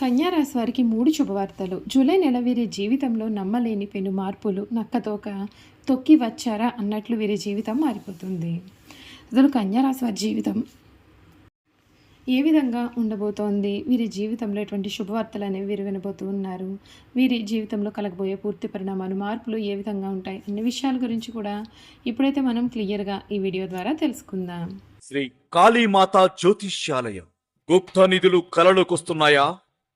కన్యారాశి వారికి మూడు శుభవార్తలు. జూలై నెల వీరి జీవితంలో నమ్మలేని పెను మార్పులు. నక్కతోక తొక్కి వచ్చారా అన్నట్లు వీరి జీవితం మారిపోతుంది. అసలు కన్యారాశి వారి జీవితం ఏ విధంగా ఉండబోతోంది? వీరి జీవితంలో ఎటువంటి శుభవార్తలు అనేవి వీరు వినబోతూ ఉన్నారు. వీరి జీవితంలో కలగబోయే పూర్తి పరిణామాలు మార్పులు ఏ విధంగా ఉంటాయి అన్ని విషయాల గురించి కూడా ఇప్పుడైతే మనం క్లియర్గా ఈ వీడియో ద్వారా తెలుసుకుందాం. శ్రీ కాళీమాత జ్యోతిష్యాలయం. గుప్త నిధులు కలలోకొస్తున్నాయా?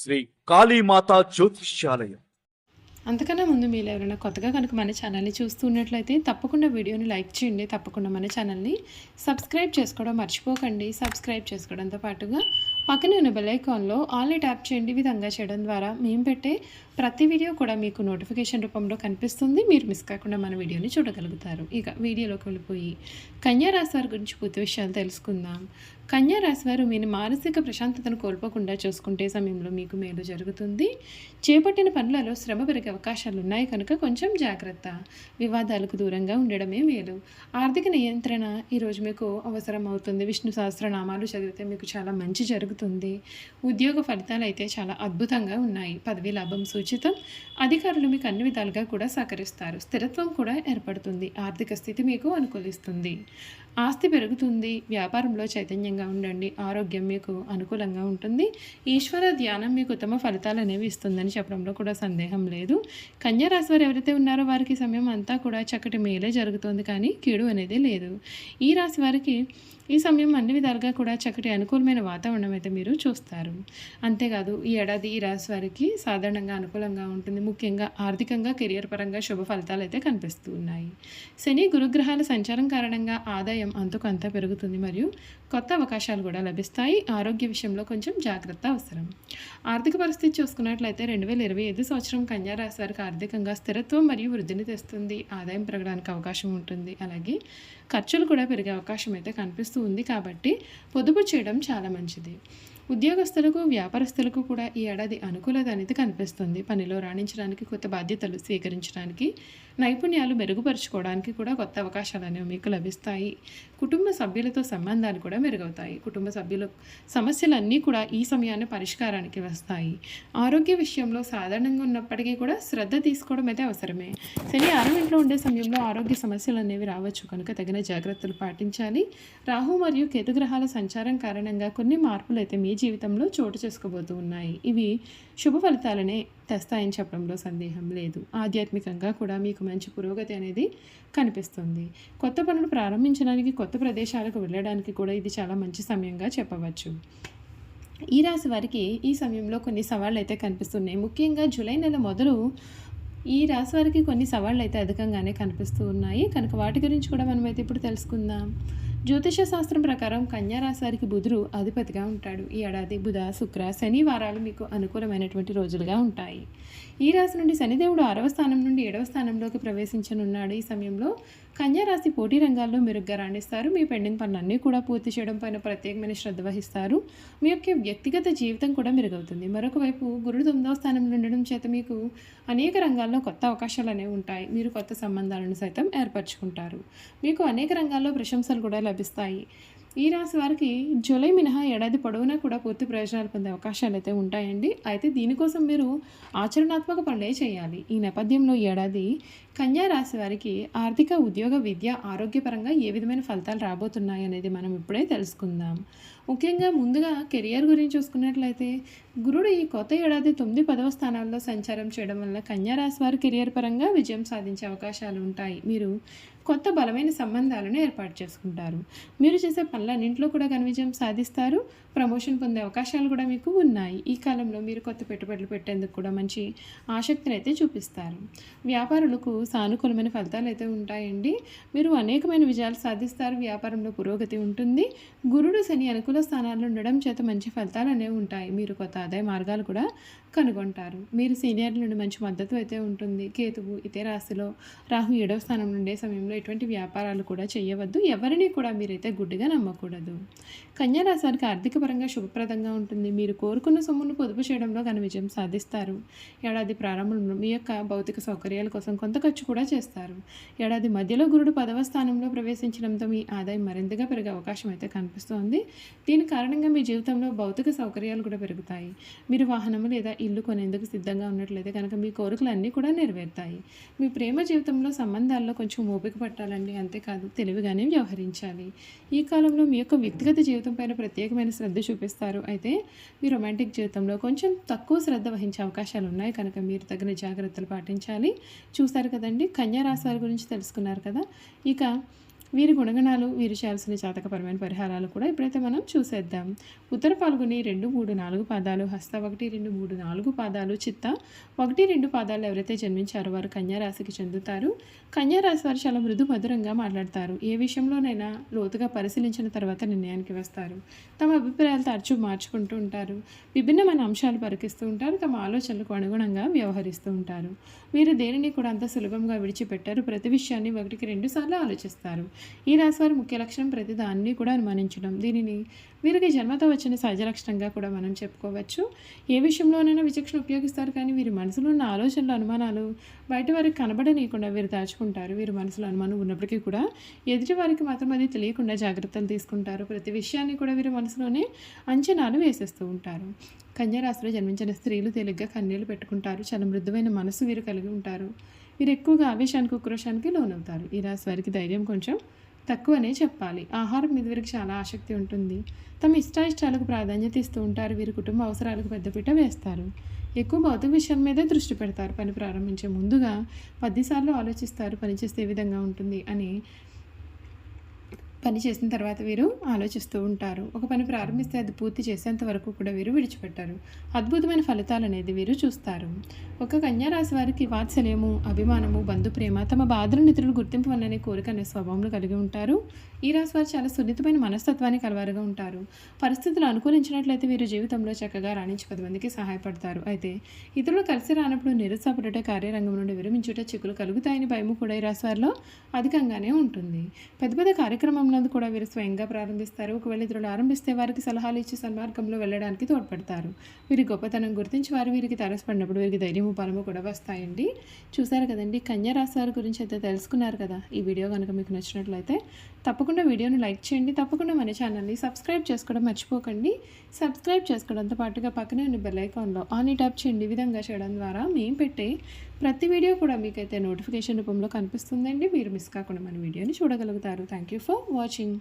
శ్రీ కాళీమాత జ్యోతిష్యాలయం. అంతకన్నా ముందు మీరు ఎవరైనా కొత్తగా కనుక మన ఛానల్ని చూస్తున్నట్లయితే తప్పకుండా వీడియోని లైక్ చేయండి తప్పకుండా మన ఛానల్ని సబ్స్క్రైబ్ చేసుకోవడం మర్చిపోకండి. సబ్స్క్రైబ్ చేసుకోవడంతో పాటుగా పక్కనే ఉన్న బెల్ ఐకాన్లో ఆల్ని ట్యాప్ చేయండి. విధంగా చేయడం ద్వారా మేము పెట్టే ప్రతి వీడియో కూడా మీకు నోటిఫికేషన్ రూపంలో కనిపిస్తుంది. మీరు మిస్ కాకుండా మన వీడియోని చూడగలుగుతారు. ఇక వీడియోలోకి వెళ్ళిపోయి కన్యా రాశి వారి గురించి పూర్తి విషయాలు తెలుసుకుందాం. కన్యా రాశి వారు మీరు మానసిక ప్రశాంతతను కోల్పోకుండా చూసుకుంటే సమయంలో మీకు మేలు జరుగుతుంది. చేపట్టిన పనులలో శ్రమ పెరిగే అవకాశాలు ఉన్నాయి కనుక కొంచెం జాగ్రత్త. వివాదాలకు దూరంగా ఉండడమే మేలు. ఆర్థిక నియంత్రణ ఈరోజు మీకు అవసరం అవుతుంది. విష్ణు సహస్రనామాలు చదివితే మీకు చాలా మంచి జరుగుతుంది. ఉద్యోగ ఫలితాలు అయితే చాలా అద్భుతంగా ఉన్నాయి. పదవి లాభం ఉచితం. అధికారులు మీకు అన్ని విధాలుగా కూడా సహకరిస్తారు. స్థిరత్వం కూడా ఏర్పడుతుంది. ఆర్థిక స్థితి మీకు అనుకూలిస్తుంది. ఆస్తి పెరుగుతుంది. వ్యాపారంలో చైతన్యంగా ఉండండి. ఆరోగ్యం మీకు అనుకూలంగా ఉంటుంది. ఈశ్వర ధ్యానం మీకు ఉత్తమ ఫలితాలు అనేవి ఇస్తుందని చెప్పడంలో కూడా సందేహం లేదు. కన్యా రాశి వారు ఎవరైతే ఉన్నారో వారికి సమయం అంతా కూడా చక్కటి మేలే జరుగుతుంది కానీ కీడు అనేది లేదు. ఈ రాశి వారికి ఈ సమయం అన్ని విధాలుగా కూడా చక్కటి అనుకూలమైన వాతావరణం అయితే మీరు చూస్తారు. అంతేకాదు ఈ ఏడాది ఈ రాశి వారికి సాధారణంగా అనుకూలంగా ఉంటుంది. ముఖ్యంగా ఆర్థికంగా కెరియర్ పరంగా శుభ ఫలితాలు అయితే కనిపిస్తూ ఉన్నాయి శని గురుగ్రహాల సంచారం కారణంగా ఆదాయం అంతకు పెరుగుతుంది. మరియు కొత్త అవకాశాలు కూడా లభిస్తాయి. ఆరోగ్య విషయంలో కొంచెం జాగ్రత్త అవసరం. ఆర్థిక పరిస్థితి చూసుకున్నట్లయితే రెండు వేల ఇరవై ఐదు సంవత్సరం కన్యారాశి వారికి ఆర్థికంగా స్థిరత్వం మరియు వృద్ధిని తెస్తుంది. ఆదాయం పెరగడానికి అవకాశం ఉంటుంది. అలాగే ఖర్చులు కూడా పెరిగే అవకాశం అయితే కనిపిస్తూ ఉంది. కాబట్టి పొదుపు చేయడం చాలా మంచిది. ఉద్యోగస్తులకు వ్యాపారస్తులకు కూడా ఈ ఏడాది అనుకూలత అనేది కనిపిస్తుంది. పనిలో రాణించడానికి కొత్త బాధ్యతలు స్వీకరించడానికి నైపుణ్యాలు మెరుగుపరుచుకోవడానికి కూడా కొత్త అవకాశాలు అనేవి మీకు లభిస్తాయి. కుటుంబ సభ్యులతో సంబంధాలు కూడా మెరుగవుతాయి. కుటుంబ సభ్యుల సమస్యలన్నీ కూడా ఈ సమయాన్ని పరిష్కారానికి వస్తాయి. ఆరోగ్య విషయంలో సాధారణంగా ఉన్నప్పటికీ కూడా శ్రద్ధ తీసుకోవడం అయితే అవసరమే. శని ఆరో ఇంట్లో ఉండే సమయంలో ఆరోగ్య సమస్యలు అనేవి రావచ్చు. కనుక తగిన జాగ్రత్తలు పాటించాలి. రాహు మరియు కేతుగ్రహాల సంచారం కారణంగా కొన్ని మార్పులు అయితే మీ జీవితంలో చోటు చేసుకోబోతూ ఉన్నాయి. ఇవి శుభ ఫలితాలనే తెస్తాయని చెప్పడంలో సందేహం లేదు. ఆధ్యాత్మికంగా కూడా మీకు మంచి పురోగతి అనేది కనిపిస్తుంది. కొత్త పనులు ప్రారంభించడానికి కొత్త ప్రదేశాలకు వెళ్ళడానికి కూడా ఇది చాలా మంచి సమయంగా చెప్పవచ్చు. ఈ రాశి వారికి ఈ సమయంలో కొన్ని సవాళ్ళు అయితే కనిపిస్తున్నాయి. ముఖ్యంగా జూలై నెల మొదలు ఈ రాశి వారికి కొన్ని సవాళ్ళు అయితే అధికంగానే కనిపిస్తూ ఉన్నాయి. కనుక వాటి గురించి కూడా మనమైతే ఇప్పుడు తెలుసుకుందాం. జ్యోతిష శాస్త్రం ప్రకారం కన్యా బుధుడు అధిపతిగా ఉంటాడు. ఈ ఏడాది బుధ శుక్ర శని వారాలు మీకు అనుకూలమైనటువంటి రోజులుగా ఉంటాయి. ఈ రాశి నుండి శనిదేవుడు ఆరవ స్థానం నుండి ఏడవ స్థానంలోకి ప్రవేశించనున్నాడు. ఈ సమయంలో కన్యారాశి పోటీ రంగాల్లో మెరుగ్గా రాణిస్తారు. మీ పెండింగ్ పనులన్నీ కూడా పూర్తి చేయడం పైన ప్రత్యేకమైన శ్రద్ధ వహిస్తారు. మీ యొక్క వ్యక్తిగత జీవితం కూడా మెరుగవుతుంది. మరొక వైపు గురుడు తొమ్మిదవ స్థానంలో ఉండడం చేత మీకు అనేక రంగాల్లో కొత్త అవకాశాలు అనేవి ఉంటాయి. మీరు కొత్త సంబంధాలను సైతం ఏర్పరచుకుంటారు. మీకు అనేక రంగాల్లో ప్రశంసలు కూడా లభిస్తాయి. ఈ రాశి వారికి జూలై మినహా ఏడాది పొడవునా కూడా పూర్తి ప్రయోజనాలు పొందే అవకాశాలు అయితే ఉంటాయండి. అయితే దీనికోసం మీరు ఆచరణాత్మక పనులే చేయాలి. ఈ నేపథ్యంలో ఏడాది కన్యా రాశి వారికి ఆర్థిక ఉద్యోగ విద్య ఆరోగ్యపరంగా ఏ విధమైన ఫలితాలు రాబోతున్నాయి అనేది మనం ఇప్పుడే తెలుసుకుందాం. ముఖ్యంగా ముందుగా కెరియర్ గురించి చూసుకున్నట్లయితే గురుడు ఈ కొత్త ఏడాది తొమ్మిది పదవ స్థానాల్లో సంచారం చేయడం వల్ల కన్యా రాశి వారి కెరియర్ పరంగా విజయం సాధించే అవకాశాలు ఉంటాయి. మీరు కొత్త బలమైన సంబంధాలను ఏర్పాటు చేసుకుంటారు. మీరు చేసే పనులన్నింటిలో కూడా ఘన విజయం సాధిస్తారు. ప్రమోషన్ పొందే అవకాశాలు కూడా మీకు ఉన్నాయి. ఈ కాలంలో మీరు కొత్త పెట్టుబడులు పెట్టేందుకు కూడా మంచి ఆసక్తిని అయితే చూపిస్తారు. వ్యాపారులకు సానుకూలమైన ఫలితాలు అయితే ఉంటాయండి. మీరు అనేకమైన విజయాలు సాధిస్తారు. వ్యాపారంలో పురోగతి ఉంటుంది. గురుడు శని అనుకూల స్థానాల్లో ఉండడం చేత మంచి ఫలితాలు అనేవి ఉంటాయి. మీరు కొత్త ఆదాయ మార్గాలు కూడా కనుగొంటారు. మీరు సీనియర్ల నుండి మంచి మద్దతు అయితే ఉంటుంది. కేతువు ఇదే రాశిలో రాహు ఏడవ స్థానం నుండే సమయంలో ఎటువంటి వ్యాపారాలు కూడా చేయవద్దు. ఎవరిని కూడా మీరైతే గుడ్డిగా నమ్మకూడదు. కన్యా రాశి వారికి ఆర్థిక పరంగా శుభప్రదంగా ఉంటుంది. మీరు కోరుకున్న సొమ్మును పొదుపు చేయడంలో ఘన విజయం సాధిస్తారు. ఏడాది ప్రారంభంలో మీ యొక్క భౌతిక సౌకర్యాల కోసం కొంత ఖర్చు కూడా చేస్తారు. ఏడాది మధ్యలో గురుడు పదవ స్థానంలో ప్రవేశించడంతో మీ ఆదాయం మరింతగా పెరిగే అవకాశం అయితే కనిపిస్తోంది. దీని కారణంగా మీ జీవితంలో భౌతిక సౌకర్యాలు కూడా పెరుగుతాయి. మీరు వాహనము లేదా ఇల్లు కొనేందుకు సిద్ధంగా ఉన్నట్లయితే కనుక మీ కోరికలు అన్నీ కూడా నెరవేరుతాయి. మీ ప్రేమ జీవితంలో సంబంధాల్లో కొంచెం ఓపిక పట్టాలండి. అంతేకాదు తెలివిగానే వ్యవహరించాలి. ఈ కాలంలో మీ యొక్క వ్యక్తిగత జీవితం పైన ప్రత్యేకమైన శ్రద్ధ చూపిస్తారు. అయితే మీ రొమాంటిక్ జీవితంలో కొంచెం తక్కువ శ్రద్ధ వహించే అవకాశాలు ఉన్నాయి. కనుక మీరు తగిన జాగ్రత్తలు పాటించాలి. చూస్తారు కదండి? కన్యా రాశి వారి గురించి తెలుసుకున్నారు కదా? ఇక వీరి గుణగణాలు వీరు చేయాల్సిన జాతకపరమైన పరిహారాలు కూడా ఇప్పుడైతే మనం చూసేద్దాం. ఉత్తర పాల్గొని రెండు మూడు నాలుగు పాదాలు హస్త ఒకటి రెండు మూడు నాలుగు పాదాలు చిత్త ఒకటి రెండు పాదాలు ఎవరైతే జన్మించారో వారు కన్యారాశికి చెందుతారు. కన్యారాశి వారు చాలా మృదు మధురంగా మాట్లాడతారు. ఏ విషయంలోనైనా లోతుగా పరిశీలించిన తర్వాత నిర్ణయానికి వస్తారు. తమ అభిప్రాయాలు తరచూ మార్చుకుంటూ ఉంటారు. విభిన్నమైన అంశాలు పరికిస్తూ ఉంటారు. తమ ఆలోచనలకు అనుగుణంగా వ్యవహరిస్తూ ఉంటారు. వీరు దేనిని కూడా అంత సులభంగా విడిచిపెట్టారు. ప్రతి విషయాన్ని ఒకటికి రెండు సార్లు ఆలోచిస్తారు. ఈ రాశి వారి ముఖ్య లక్షణం ప్రతి దాన్ని కూడా అనుమానించడం. దీనిని వీరికి జన్మతో వచ్చిన సహజ లక్షణంగా కూడా మనం చెప్పుకోవచ్చు. ఏ విషయంలోనైనా విచక్షణ ఉపయోగిస్తారు కానీ వీరి మనసులో ఉన్న ఆలోచనలు అనుమానాలు బయట వారికి కనబడనీయకుండా వీరు దాచుకుంటారు. వీరి మనసులో అనుమానం ఉన్నప్పటికీ కూడా ఎదుటి వారికి మాత్రం అది తెలియకుండా జాగ్రత్తలు తీసుకుంటారు. ప్రతి విషయాన్ని కూడా వీరి మనసులోనే అంచనాలు వేసేస్తూ ఉంటారు. కన్యారాశిలో జన్మించిన స్త్రీలు తేలిగ్గా కన్నీళ్ళు పెట్టుకుంటారు. చాలా మృదువైన మనసు వీరు కలిగి ఉంటారు. వీరు ఎక్కువగా ఆవేశానికి ఉక్రోషానికి లోనవుతారు. ఈ రాశి వారికి ధైర్యం కొంచెం తక్కువనే చెప్పాలి. ఆహారం మీద వీరికి చాలా ఆసక్తి ఉంటుంది. తమ ఇష్టాయిష్టాలకు ప్రాధాన్యత ఇస్తూ ఉంటారు. వీరి కుటుంబ అవసరాలకు పెద్దపీట వేస్తారు. ఎక్కువ భౌతిక విషయాల మీదే దృష్టి పెడతారు. పని ప్రారంభించే ముందుగా పదిసార్లు ఆలోచిస్తారు. పని చేస్తే ఏ విధంగా ఉంటుంది అని పని చేసిన తర్వాత వీరు ఆలోచిస్తూ ఉంటారు. ఒక పని ప్రారంభిస్తే అది పూర్తి చేసేంత వరకు కూడా వీరు విడిచిపెట్టారు. అద్భుతమైన ఫలితాలు అనేది వీరు చూస్తారు. ఒక కన్యారాశి వారికి వాత్సల్యము అభిమానము బంధు ప్రేమ తమ బాధలను ఇతరులు గుర్తింపు వల్లనే కోరిక అనే స్వభావంలో కలిగి ఉంటారు. ఈ రాశి వారు చాలా సున్నితమైన మనస్తత్వాన్ని కలవారుగా ఉంటారు. పరిస్థితులు అనుకూలించినట్లయితే వీరు జీవితంలో చక్కగా రాణించి పది మందికి సహాయపడతారు. అయితే ఇతరులు కలిసి రానప్పుడు నిరుత్సాహపడట కార్యరంగం నుండి విరమించుట చిక్కులు కలుగుతాయని భయము కూడా ఈ రాశి వారిలో అధికంగానే ఉంటుంది. పెద్ద పెద్ద కార్యక్రమంలో కూడా వీరు స్వయంగా ప్రారంభిస్తారు. ఒకవేళ ఇతరులు ఆరంభిస్తే వారికి సలహాలు ఇచ్చి సన్మార్గంలో వెళ్ళడానికి తోడ్పడతారు. వీరి గొప్పతనం గుర్తించి వారు వీరికి తరసపడినప్పుడు వీరికి ధైర్యము బలము కూడా వస్తాయండి. చూసారు కదండి కన్యా రాశి వారి గురించి అయితే తెలుసుకున్నారు కదా. ఈ వీడియో కనుక మీకు నచ్చినట్లయితే తప్పకుండా వీడియోని లైక్ చేయండి. తప్పకుండా మన ఛానల్ని సబ్స్క్రైబ్ చేసుకోవడం మర్చిపోకండి. సబ్స్క్రైబ్ చేసుకోవడంతో పాటుగా పక్కనే ఉన్న బెల్ ఐకాన్లో ఆన్ ఈ ట్యాప్ చేయండి. ఈ విధంగా చేయడం ద్వారా మేము పెట్టే ప్రతి వీడియో కూడా మీకైతే నోటిఫికేషన్ రూపంలో కనిపిస్తుందండి. మీరు మిస్ కాకుండా మన వీడియోని చూడగలుగుతారు. Thank you for watching.